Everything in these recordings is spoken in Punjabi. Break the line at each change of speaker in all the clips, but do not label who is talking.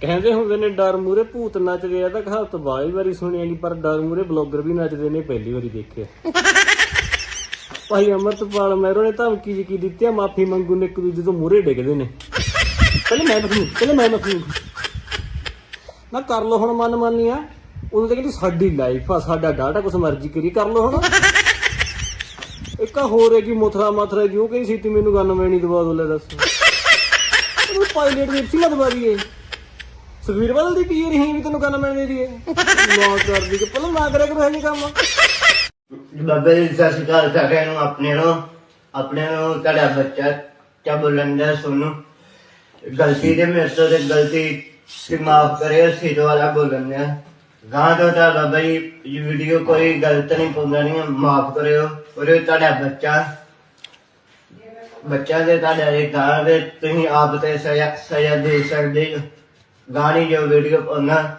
ਕਹਿੰਦੇ ਹੁੰਦੇ ਨੇ ਡਰ ਮੂਰੇ ਭੂਤ ਨੱਚਦੇ ਆ ਤਾਂ ਕਹਾਵਤ ਬਾਈ ਵਾਰੀ ਸੁਣੀ ਹੈਗੀ ਪਰ ਡਰ ਮੂਰੇ ਬਲੌਗਰ ਵੀ ਨੱਚਦੇ ਨੇ ਪਹਿਲੀ ਵਾਰੀ ਦੇਖਿਆ। ਭਾਈ ਅਮਰਤਪਾਲ ਮਹਿਰੋ ਨੇ ਧਮਕੀ ਜੀ ਕੀ ਦਿੱਤੀ ਆ ਮਾਫੀ ਮੰਗੂ ਨੇ ਇੱਕ ਦੂਜੇ ਤੋਂ ਮੂਰੇ ਡਿੱਗਦੇ ਨੇ। ਪਹਿਲੇ ਮੈਂ ਮਖੂ ਪਹਿਲੇ ਮੈਂ ਮਖੂ। ਨਾ ਕਰ ਲੋ ਹੁਣ ਮਨ ਮਾਨੀ ਆ ਉਦੋਂ ਤੱਕ ਸਾਡੀ ਲਾਈਫ ਆ ਸਾਡਾ ਡਾਟਾ ਕੁਛ ਮਰਜ਼ੀ ਕਰੀ ਕਰ ਲੋ ਹੁਣ। ਇੱਕ ਹੋਰ ਹੈ ਕਿ ਮਥਰਾ ਮਥਰਾ ਜੋ ਕਹੀ ਸੀ ਤੀ ਮੈਨੂੰ ਗਨ ਮੈਣੀ ਦਵਾ ਦੋ ਲੈ ਦੱਸ। ਉਹ ਪਾਇਲਟ ਦੀ ਸੀ ਦਵਾ ਦਈਏ। ਸੁਖਵੀਰ ਬਦਲ ਦੀ ਪੀ ਰਹੀ ਵੀ ਤੈਨੂੰ ਗਨ ਮੈਣ ਦੇ ਦਈਏ ਕਰਦੀ ਕਿ ਪਹਿਲਾਂ ਨਾ ਕਰਿਆ ਕਰੋ ਇਹ ਕੰਮ।
ਬਾਬਾ ਜੀ, ਸਤਿ ਸ਼੍ਰੀ ਅਕਾਲ ਸਾਰਿਆਂ ਨੂੰ, ਆਪਣੇ ਨੂੰ ਆਪਣੇ ਨੂੰ, ਤੁਹਾਡਾ ਬੱਚਾ ਕਿਆ ਬੋਲਣ ਦਾ ਸੁਣੋ ਗਲਤੀ ਦੇ ਮੇਰੇ ਤੋਂ ਤੇ ਗਲਤੀ ਤੇ ਮਾਫ ਕਰਿਓ ਸੀ ਦੁਆਰਾ ਬੋਲਣ ਦਾ ਗਾਂ ਤੋਂ ਤਾਂ ਬਾਬਾ ਇਹ ਵੀਡੀਓ ਕੋਈ ਗਲਤ ਨਹੀਂ ਪਾਉਂਦਾ ਨਹੀਂ, ਮਾਫ ਕਰਿਓ। ਔਰ ਤੁਹਾਡਾ ਬੱਚਾ ਬੱਚਾ ਦੇ ਤੁਹਾਡਾ ਗਾਂ ਦੇ ਤੁਸੀਂ ਆਪ ਤੇ ਸਜ਼ਾ ਸਜ਼ਾ ਦੇ ਸਕਦੇ ਹੋ। ਗਾਣੀ ਜੋ ਵੀਡੀਓ ਪਾਉਣਾ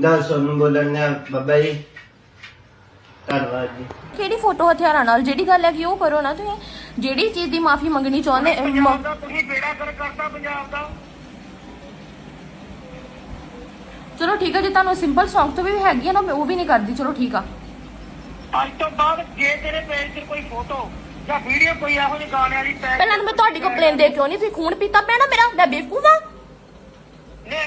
ਦਾ ਸੁਣ ਬੋਲਣ ਦਾ ਬਾਬਾ ਜੀ। ਧੰਨਵਾਦ ਜੀ।
ਕਿਹੜੀ ਫੋਟੋ ਹਥਿਆਰਾਂ ਨਾਲ? ਜਿਹੜੀ ਗੱਲ ਹੈ ਕਿ ਉਹ ਕਰੋ ਨਾ ਤੁਸੀਂ। ਜਿਹੜੀ ਚੀਜ਼ ਦੀ ਮਾਫੀ ਮੰਗਣੀ ਚਾਹੁੰਦੇ ਅਹ, ਮ-
ਦਾ ਤੁਸੀਂ ਬੇੜਾ ਕਰ ਕਰਤਾ ਪੰਜਾਬ ਦਾ।
ਚਲੋ ਠੀਕ ਹੈ ਜੇ ਤੁਹਾਨੂੰ ਸਿੰਪਲ Song ਤੋਂ ਵੀ ਹੈਗੀ ਹੈ ਨਾ ਮੈਂ ਉਹ ਵੀ ਨਹੀਂ ਕਰਦੀ। ਚਲੋ ਠੀਕ ਆ।
ਅੱਜ ਤੋਂ ਬਾਅਦ ਜੇ ਤੇਰੇ ਪੇਜ ਤੇ ਕੋਈ ਫੋਟੋ ਜਾਂ ਵੀਡੀਓ ਕੋਈ ਇਹੋ ਜਿਹੀ ਗਾਣਿਆਂ ਦੀ ਪੈ
ਪਹਿਲਾਂ ਤਾਂ ਮੈਂ ਤੁਹਾਡੀ ਕੰਪਲੇਨ ਦੇ ਕਿਉਂ ਨਹੀਂ ਤੁਸੀਂ ਖੂਨ ਪੀਤਾ ਨਾ ਮੇਰਾ ਮੈਂ ਬੇਵਕੂਫ ਆ।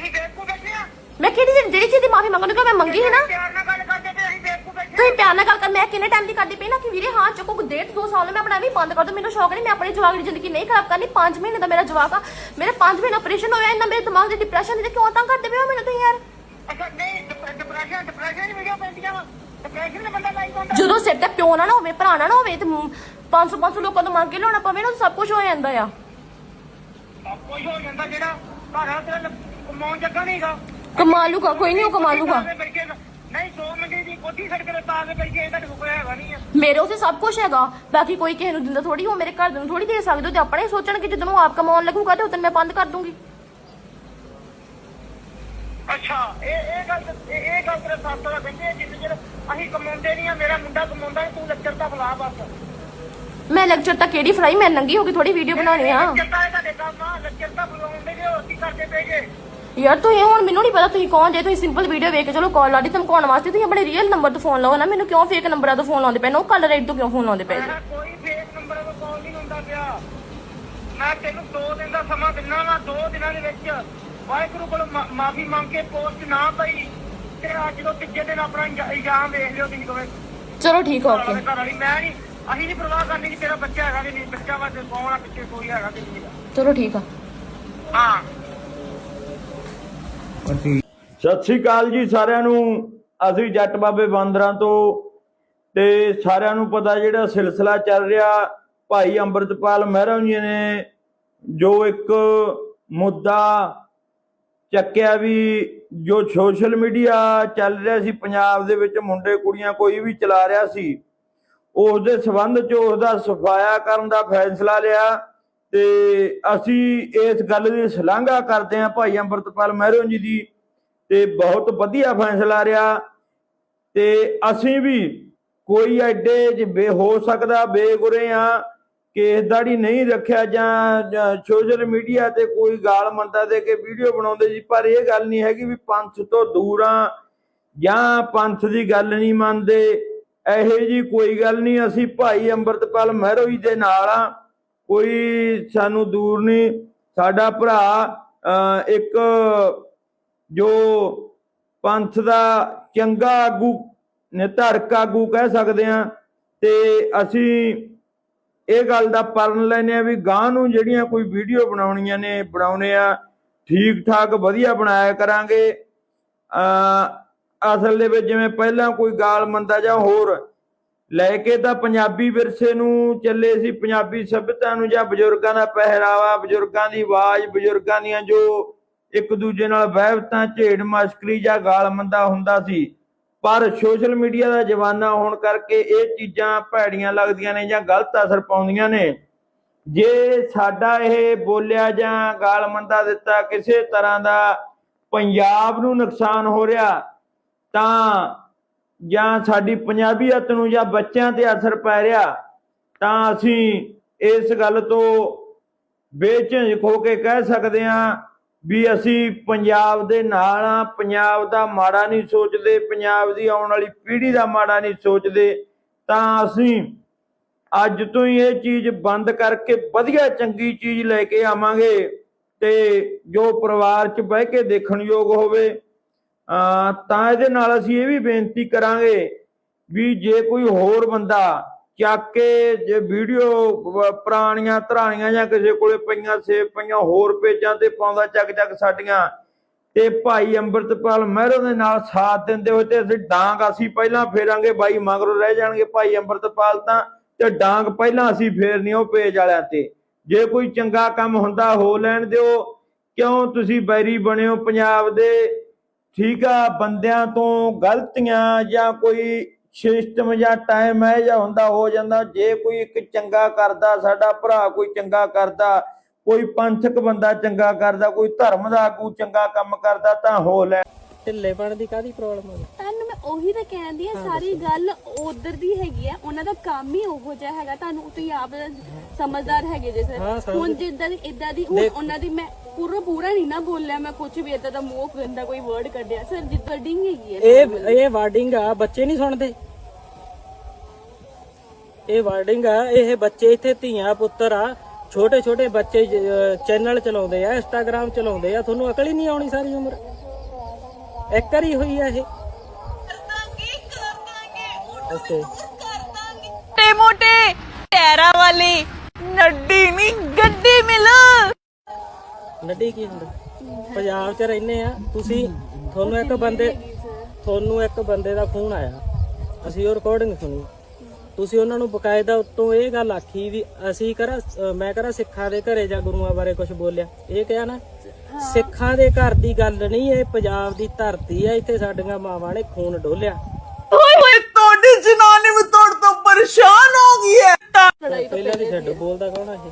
ਅਸੀਂ ਬੇਵਕੂਫ ਬੈਠੇ ਆ
ਮੈਂ ਕਿਹੜੀ ਚੀਜ਼- ਜਿਹੜੀ ਚੀਜ਼ ਦੀ ਮਾਫੀ ਮੰਗਣੀ ਕਿ ਮੈਂ ਮੰਗੀ ਹੈ ਨਾ।
ਪਿਆਰ ਨਾਲ ਗੱਲ ਕਰਦੇ ਤੇ ਅਸੀਂ ਬੇਵਕੂਫ ਬੈਠੇ
ਤੁਸੀਂ ਪਿਆਰ ਨਾਲ ਗੱਲ ਕਰ ਮੈਂ ਕਿੰਨੇ ਟਾਈਮ ਦੀ ਕਰਦੀ ਪਈ ਨਾ ਕਿ ਵੀਰੇ ਹਾਂ ਚੱਕੋ ਡੇਢ ਦੋ ਸਾਲ ਨੂੰ ਮੈਂ ਆਪਣਾ ਵੀ ਬੰਦ ਕਰ ਦੋ ਮੈਨੂੰ ਸ਼ੌਕ ਨਹੀਂ ਮੈਂ ਆਪਣੀ ਜਵਾਕ ਦੀ ਜ਼ਿੰਦਗੀ ਨਹੀਂ ਖਰਾਬ ਕਰਨੀ 5 ਮਹੀਨੇ ਦਾ ਮੇਰਾ ਜਵਾਕ ਆ ਮੇਰੇ 5 ਮਹੀਨੇ ਆਪਰੇਸ਼ਨ ਹੋਇਆ ਇੰਨਾ ਮੇਰੇ ਦਿਮਾਗ ਦੇ ਡਿਪਰੈਸ਼ਨ ਦੇ ਕਿਉਂ ਤਾਂ ਕਰਦੇ ਪਏ ਹੋ ਮੈਨੂੰ ਤੁਸੀਂ ਯਾਰ?
ਅੱਛਾ ਨਹੀਂ ਡਿਪਰੈਸ਼ਨ ਡਿਪਰੈਸ਼ਨ ਦੀ ਵੀਡੀਓ ਪੈਂਦੀਆਂ ਵਾ। ਡਿਪਰੈਸ਼ਨ ਦੇ ਬੰਦਾ ਲਾਈਕ ਹੁੰਦਾ
ਜਦੋਂ ਸਿਰ ਤੇ ਪਿਓ ਨਾ ਨਾ ਹੋਵੇ ਭਰਾ ਨਾ ਨਾ ਹੋਵੇ ਤੇ 500 500 ਲੋਕਾਂ ਤੋਂ ਮੰਗ ਕੇ ਲਿਆਉਣਾ ਪਵੇ ਨਾ ਸਭ ਕੁਝ ਹੋ ਜਾਂਦਾ ਆ।
ਸਭ ਕੁਝ ਹੋ ਜਾਂਦਾ ਜਿਹੜਾ ਘਰ ਆ ਤੇਰਾ ਕਮਾਉਣ ਜੱਗਾ ਨਹੀਂਗਾ
ਕਮਾ ਲੂਗਾ ਕੋਈ ਨਹੀਂ ਉਹ ਕਮਾ ਲੂਗਾ।
ਨਹੀਂ 100 ਮੰਗੇ ਦੀ ਕੋਠੀ ਸੜ ਕੇ ਪਾ ਕੇ ਬੈਠੇ ਇਹਦਾ ਕੋਈ ਹੈਗਾ ਨਹੀਂ ਆ।
ਮੇਰੇ ਉਸੇ ਸਭ ਕੁਝ ਹੈਗਾ। ਬਾਕੀ ਕੋਈ ਕਿਸੇ ਨੂੰ ਦਿੰਦਾ ਥੋੜੀ ਉਹ ਮੇਰੇ ਘਰ ਦੇ ਨੂੰ ਥੋੜੀ ਦੇ ਸਕਦੇ ਹੋ। ਤੇ ਆਪਣੇ ਸੋਚਣਗੇ ਜਦੋਂ ਉਹ ਆਪ ਕਮਾਉਣ ਲੱਗੂਗਾ ਤੇ ਉਦੋਂ ਮੈਂ ਬੰਦ ਕਰ ਦੂੰਗੀ।
ਅੱਛਾ ਇਹ ਇਹ ਗੱਲ ਇਹ ਇਹ ਗੱਲ ਤੇਰੇ ਸਾਥ ਦਾ ਕਹਿੰਦੇ ਆ ਜਿੰਨੇ ਚਿਰ ਅਸੀਂ ਕਮਾਉਂਦੇ ਨਹੀਂ ਆ ਮੇਰਾ ਮੁੰਡਾ ਕਮਾਉਂਦਾ ਨੀ, ਤੂੰ ਲੈਕਚਰ ਤਾਂ ਬੁਲਾ ਬਸ।
ਮੈਂ ਲੈਕਚਰ ਤਾਂ ਕਿਹੜੀ ਫਰਾਈ ਮੈਂ ਨੰਗੀ ਹੋ ਕੇ ਥੋੜੀ ਵੀਡੀਓ ਬਣਾਉਣੀ ਆ।
ਲੈਕਚਰ ਤਾਂ ਤੁਹਾਡੇ ਕੰਮ ਆ ਲੈਕਚਰ ਤਾਂ ਬੁਲਾਉਂਦੇ ਜੇ ਹੋਰ ਕੀ ਕਰਦੇ ਪਏਗੇ
ਯਾਰ ਤੁਸੀਂ ਹੁਣ ਮੈਨੂੰ ਨਹੀਂ ਪਤਾ ਤੁਸੀਂ ਕੌਣ ਜੇ ਤੁਸੀਂ ਸਿੰਪਲ ਵੀਡੀਓ ਵੇਖ ਕੇ ਚਲੋ ਕਾਲ ਲਾਡੀ ਧਮਕਾਉਣ ਵਾਸਤੇ? ਤੁਸੀਂ ਆਪਣੇ ਰੀਅਲ ਨੰਬਰ ਤੋਂ ਫੋਨ ਲਾਓ ਨਾ ਮੈਨੂੰ ਕਿਉਂ ਫੇਕ ਨੰਬਰਾਂ ਤੋਂ ਫੋਨ ਲਾਉਂਦੇ ਪਏ ਨੇ? ਉਹ ਕਲਰ ਰੇਟ ਤੋਂ ਕਿਉਂ ਫੋਨ ਲਾਉਂਦੇ ਪਏ ਜੀ?
ਕੋਈ ਫੇਕ ਨੰਬਰ ਤੋਂ ਕਾਲ ਨਹੀਂ ਹੁੰਦਾ ਪਿਆ। ਮੈਂ ਤੈਨੂੰ 2 ਦਿਨ ਦਾ ਸਮਾਂ ਦਿੰਦਾ ਵਾ 2 ਦਿਨਾਂ ਦੇ ਵਿੱਚ। ਵਾਹਿਗੁਰੂ ਕੋਲ ਮਾਫੀ ਮੰਗ ਕੇ ਪੋਸਟ ਨਾ ਪਈ ਤੇ ਅੱਜ ਤੋਂ ਤੀਜੇ ਦਿਨ ਆਪਣਾ ਇਲਜ਼ਾ- ਇਲਜ਼ਾਮ ਵੇਖ ਲਿਓ ਤੁਸੀਂ ਦੋਵੇਂ।
ਚਲੋ ਠੀਕ
ਘਰ ਵਾਲੀ ਮੈਂ ਨਹੀਂ ਅਸੀਂ ਨਹੀਂ ਪਰਵਾਹ ਕਰਨੀ ਕਿ ਤੇਰਾ ਬੱਚਾ ਹੈਗਾ ਕਿ ਨਹੀਂ ਬੱਚਾ ਵਾ ਤੇ ਕੌਣ ਆ ਪਿੱਛੇ ਕੋਈ ਹੈਗਾ ਕਿ ਨਹੀਂ।
ਚਲੋ ਠੀਕ ਆ।
ਹਾਂ।
ਸਤਿ ਸ੍ਰੀ ਅਕਾਲ ਜੀ ਸਾਰਿਆਂ ਨੂੰ। ਅਸੀਂ ਜੱਟ ਬਾਬੇ ਬਾਂਦਰਾਂ ਤੋਂ ਤੇ ਸਾਰਿਆਂ ਨੂੰ ਪਤਾ ਜਿਹੜਾ ਸਿਲਸਿਲਾ ਚੱਲ ਰਿਹਾ, ਭਾਈ ਅੰਮ੍ਰਿਤਪਾਲ ਮਹਿਰਾ ਜੀ ਨੇ ਜੋ ਇੱਕ ਮੁੱਦਾ ਚੱਕਿਆ ਵੀ ਜੋ ਸੋਸ਼ਲ ਮੀਡੀਆ ਚੱਲ ਰਿਹਾ ਸੀ, ਪੰਜਾਬ ਦੇ ਵਿੱਚ ਮੁੰਡੇ ਕੁੜੀਆਂ ਕੋਈ ਵੀ ਚਲਾ ਰਿਹਾ ਸੀ, ਉਸ ਦੇ ਸਬੰਧ ਚ ਉਸ ਦਾ ਸਫਾਇਆ ਕਰਨ ਦਾ ਫੈਸਲਾ ਲਿਆ। ਤੇ ਅਸੀਂ ਇਸ ਗੱਲ ਦੀ ਸ਼ਲਾਘਾ ਕਰਦੇ ਹਾਂ ਭਾਈ ਅੰਮ੍ਰਿਤਪਾਲ ਮਹਿਰੋ ਜੀ ਦੀ ਤੇ ਬਹੁਤ ਵਧੀਆ ਫੈਸਲਾ ਰਿਹਾ ਤੇ ਅਸੀਂ ਵੀ ਕੋਈ ਐਡੇ ਚ ਹੋ ਸਕਦਾ, ਬੇਗੁਰੇ ਆ ਕੇਸ ਦਾੜੀ ਨਹੀਂ ਰੱਖਿਆ ਜਾਂ ਸੋਸ਼ਲ ਮੀਡੀਆ ਤੇ ਕੋਈ ਗਾਲ ਮੰਦਾ ਦੇ ਕੇ ਵੀਡੀਓ ਬਣਾਉਂਦੇ ਸੀ ਪਰ ਇਹ ਗੱਲ ਨਹੀਂ ਹੈਗੀ ਵੀ ਪੰਥ ਤੋਂ ਦੂਰ ਆ ਜਾਂ ਪੰਥ ਦੀ ਗੱਲ ਨਹੀਂ ਮੰਨਦੇ। ਇਹੋ ਜੀ ਕੋਈ ਗੱਲ ਨਹੀਂ, ਅਸੀਂ ਭਾਈ ਅੰਮ੍ਰਿਤਪਾਲ ਮਹਿਰੋ ਜੀ ਦੇ ਨਾਲ ਆ ਕੋਈ ਸਾਨੂੰ ਦੂਰ ਨਹੀਂ। ਸਾਡਾ ਭਰਾ ਇੱਕ ਜੋ ਪੰਥ ਦਾ ਚੰਗਾ ਆਗੂ ਨਿਧੜਕ ਆਗੂ ਕਹਿ ਸਕਦੇ ਆ ਤੇ ਅਸੀਂ ਇਹ ਗੱਲ ਦਾ ਪਰਨ ਲੈਨੇ ਆ ਵੀ ਗਾਂ ਨੂੰ ਜਿਹੜੀਆਂ ਕੋਈ ਵੀਡੀਓ ਬਣਾਉਣੀਆਂ ਨੇ, ਬਣਾਉਣੇ ਆ ਠੀਕ ਠਾਕ ਵਧੀਆ ਬਣਾਇਆ ਕਰਾਂਗੇ। ਅ ਅਸਲ ਦੇ ਵਿੱਚ ਜਿਵੇਂ ਪਹਿਲਾਂ ਕੋਈ ਗਾਲ ਮੰਦਾ ਜਾਂ ਹੋਰ ਲੈ ਕੇ ਤਾਂ ਪੰਜਾਬੀ ਵਿਰਸੇ ਨੂੰ ਚੱਲੇ ਸੀ, ਪੰਜਾਬੀ ਸਭਿਅਤਾ ਨੂੰ ਜਾਂ ਬਜ਼ੁਰਗਾਂ ਦਾ ਪਹਿਰਾਵਾ, ਬਜ਼ੁਰਗਾਂ ਦੀ ਆਵਾਜ਼, ਬਜ਼ੁਰਗਾਂ ਦੀਆਂ ਜੋ ਇੱਕ ਦੂਜੇ ਨਾਲ ਵਹਿਬਤਾਂ ਝੇੜ ਮਸਕਰੀ ਜਾਂ ਗਾਲ ਮੰਦਾ ਹੁੰਦਾ ਸੀ। ਪਰ ਸੋਸ਼ਲ ਮੀਡੀਆ ਦਾ ਜਮਾਨਾ ਹੋਣ ਕਰਕੇ ਇਹ ਚੀਜ਼ਾਂ ਭੈੜੀਆਂ ਲੱਗਦੀਆਂ ਨੇ ਜਾਂ ਗਲਤ ਅਸਰ ਪਾਉਂਦੀਆਂ ਨੇ। ਜੇ ਸਾਡਾ ਇਹ ਬੋਲਿਆ ਜਾਂ ਗਾਲ ਮੰਦਾ ਦਿੱਤਾ ਕਿਸੇ ਤਰ੍ਹਾਂ ਦਾ ਪੰਜਾਬ ਨੂੰ ਨੁਕਸਾਨ ਹੋ ਰਿਹਾ, ਤਾਂ ਜਾਂ ਸਾਡੀ ਪੰਜਾਬੀਅਤ ਨੂੰ ਜਾਂ ਬੱਚਿਆਂ ਤੇ ਅਸਰ ਪੈ ਰਿਹਾ, ਤਾਂ ਅਸੀਂ ਇਸ ਗੱਲ ਤੋਂ ਬੇਝਿਜਕ ਹੋ ਕੇ ਕਹਿ ਸਕਦੇ ਹਾਂ ਵੀ ਅਸੀਂ ਪੰਜਾਬ ਦੇ ਨਾਲ ਆ ਪੰਜਾਬ ਦਾ ਮਾੜਾ ਨਹੀਂ ਸੋਚਦੇ, ਪੰਜਾਬ ਦੀ ਆਉਣ ਵਾਲੀ ਪੀੜ੍ਹੀ ਦਾ ਮਾੜਾ ਨਹੀਂ ਸੋਚਦੇ। ਤਾਂ ਅਸੀਂ ਅੱਜ ਤੋਂ ਹੀ ਇਹ ਚੀਜ਼ ਬੰਦ ਕਰਕੇ ਵਧੀਆ ਚੰਗੀ ਚੀਜ਼ ਲੈ ਕੇ ਆਵਾਂਗੇ ਤੇ ਜੋ ਪਰਿਵਾਰ 'ਚ ਬਹਿ ਕੇ ਦੇਖਣ ਯੋਗ ਹੋਵੇ ਤਾਂ ਇਹਦੇ ਨਾਲ ਅਸੀਂ ਇਹ ਵੀ ਬੇਨਤੀ ਕਰਾਂਗੇ ਵੀ ਜੇ ਕੋਈ ਹੋਰ ਬੰਦਾ ਚੱਕ ਕੇ ਜੇ ਵੀਡੀਓ ਪੁਰਾਣੀਆਂ ਧਰਾਣੀਆਂ ਜਾਂ ਕਿਸੇ ਕੋਲੇ ਪਈਆਂ, ਸੇਵ ਪਈਆਂ, ਹੋਰ ਪੇਜਾਂ ਤੇ ਪਾਉਂਦਾ ਚੱਕ ਚੱਕ ਸਾਡੀਆਂ ਤੇ ਭਾਈ ਅੰਮ੍ਰਿਤਪਾਲ ਮਹਿਰੋ ਦੇ ਨਾਲ ਸਾਥ ਦਿੰਦੇ ਹੋਏ ਤੇ ਅਸੀਂ ਡਾਂਗ ਅਸੀਂ ਪਹਿਲਾਂ ਫੇਰਾਂਗੇ, ਬਾਈ ਮਗਰੋਂ ਰਹਿ ਜਾਣਗੇ ਭਾਈ ਅੰਮ੍ਰਿਤਪਾਲ ਤਾਂ, ਤੇ ਡਾਂਗ ਪਹਿਲਾਂ ਅਸੀਂ ਫੇਰਨੀ ਉਹ ਪੇਜ ਵਾਲਿਆਂ ਤੇ। ਜੇ ਕੋਈ ਚੰਗਾ ਕੰਮ ਹੁੰਦਾ ਹੋ ਲੈਣ ਦਿਓ, ਕਿਉਂ ਤੁਸੀਂ ਬੈਰੀ ਬਣਿਓ ਪੰਜਾਬ ਦੇ? ਠੀਕ ਆ ਬੰਦਿਆਂ ਤੋਂ ਗਲਤੀਆਂ ਜਾਂ ਕੋਈ ਸਿਸਟਮ ਜਾਂ ਟਾਈਮ ਹੈ ਜਾਂ ਹੁੰਦਾ ਹੋ ਜਾਂਦਾ ਜੇ ਕੋਈ ਇੱਕ ਚੰਗਾ ਕਰਦਾ ਸਾਡਾ ਭਰਾ ਕੋਈ ਚੰਗਾ ਕਰਦਾ ਕੋਈ ਪੰਥਕ ਬੰਦਾ ਚੰਗਾ ਕਰਦਾ ਕੋਈ ਧਰਮ ਦਾ ਆਗੂ ਚੰਗਾ ਕੰਮ ਕਰਦਾ ਤਾਂ ਹੋ ਲੈ।
ਢਿੱਲੇਪਣ ਦੀ ਕਾਦੀ ਪ੍ਰੋਬਲਮ ਹੈ
ਤੁਹਾਨੂੰ ਮੈਂ ਉਹੀ ਤਾਂ ਕਹਿੰਦੀ ਆ ਸਾਰੀ ਗੱਲ ਉਧਰ ਦੀ ਹੈਗੀ ਆ ਉਹਨਾਂ ਦਾ ਕੰਮ ਹੀ ਉਹੋ ਜਿਹਾ ਹੈਗਾ ਤੁਹਾਨੂੰ ਤੁਸੀਂ ਆਪ ਸਮਝਦਾਰ ਹੈਗੇ ਜੇ
ਹਾਂ,
ਸਰ
ਸਮਝ-
ਹੁਣ ਜਿੱਦਾਂ ਦੀ ਇਦਾਂ ਦੀ ਹੁਣ ਉਹਨਾਂ ਦੀ ਮੈਂ ਪੂਰਾ ਪੂਰਾ ਨਹੀਂ ਨਾ ਬੋਲਿਆ ਮੈਂ ਕੁਝ ਵੀ ਇਦਾਂ ਦਾ ਮੂੰਹ ਗੰਦਾ ਕੋਈ ਵਰਡ ਕੱਢਿਆ। ਸਰ ਜਿੱਦਾਂ ਡਿੰਗ ਹੈਗੀ ਆ
ਇਹ ਇਹ ਵਾਰਡਿੰਗ ਆ ਬੱਚੇ ਨਹੀਂ ਸੁਣਦੇ। ਇਹ ਵਾਰਡਿੰਗ ਆ ਇਹ ਬੱਚੇ ਇੱਥੇ ਧੀਆਂ ਪੁੱਤਰ ਆ ਛੋਟੇ ਛੋਟੇ ਬੱਚੇ ਚੈਨਲ ਚਲਾਉਂਦੇ ਆ ਇੰਸਟਾਗ੍ਰam ਚਲਾਉਂਦੇ ਆ ਤੁਹਾਨੂੰ ਅਕਲ ਹੀ ਨਹੀਂ ਆਉਣੀ ਸਾਰੀ ਉਮਰ। ਇੱਕ ਵਾਰੀ ਹੋਈ ਆ ਇਹ। ਓਕੇ।
ਮੋਟੇ ਮੋਟੇ ਟੈਰਾ ਵਾਲੀ ਨੱਡੀ ਨਹੀਂ ਗੱਡੀ ਮਿਲ।
ਨੱਡੀ ਕੀ ਹੁੰਦਾ? ਪੰਜਾਬ 'ਚ ਰਹਿੰਦੇ ਆ ਤੁਸੀਂ ਤੁਹਾਨੂੰ ਇੱਕ ਬੰਦੇ ਤੁਹਾਨੂੰ ਇੱਕ ਬੰਦੇ ਦਾ ਫੋਨ ਆਇਆ। ਅਸੀਂ ਉਹ ਰਿਕਾਰਡਿੰਗ ਸੁਣੀ। ਤੁਸੀਂ ਉਹਨਾਂ ਨੂੰ ਬਕਾਇਦਾ ਉੱਤੋਂ ਇਹ ਗੱਲ ਆਖੀ ਵੀ ਅਸੀਂ ਕਰਾ ਮੈਂ ਕਰਾ ਸਿੱਖਾਂ ਦੇ ਘਰੇ ਜਾਂ ਗੁਰੂਆਂ ਬਾਰੇ ਕੁਝ ਬੋਲਿਆ। ਇਹ ਕਿਹਾ ਨਾ ਸਿੱਖਾਂ ਦੇ ਘਰ ਦੀ ਗੱਲ ਨਹੀਂ ਇਹ ਪੰਜਾਬ ਦੀ ਧਰਤੀ ਆ ਇੱਥੇ ਸਾਡੀਆਂ ਮਾਵਾਂ ਨੇ ਖੂਨ ਡੋਲਿਆ।
ਓਏ ਹੋਏ ਤੁਹਾਡੀ ਜਨਾਨੀ ਵੀ ਤੁਹਾਡੇ ਤੋਂ ਪਰੇਸ਼ਾਨ ਹੋ ਗਈ ਹੈ।
ਪਹਿਲਾਂ ਦੀ ਛੱਡ ਬੋਲਦਾ ਕੌਣ ਆ ਇਹ?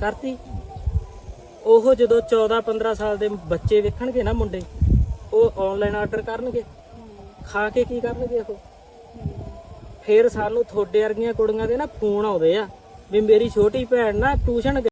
ਕਰਤੀ। ਉਹ ਜਦੋਂ 14 15 ਸਾਲ ਦੇ ਬੱਚੇ ਵੇਖਣਗੇ ਨਾ ਮੁੰਡੇ, ਉਹ ਆਨਲਾਈਨ ਆਰਡਰ ਕਰਨਗੇ। ਖਾ ਕੇ ਕੀ ਕਰਨਗੇ ਉਹ? ਫੇਰ ਸਾਨੂੰ ਥੋੜੇ ਵਰਗੀਆਂ ਕੁੜੀਆਂ ਦੇ ਨਾ ਫੋਨ ਆਉਂਦੇ ਆ, ਵੀ ਮੇਰੀ ਛੋਟੀ ਭੈਣ ਨਾ ਟਿਊਸ਼ਨ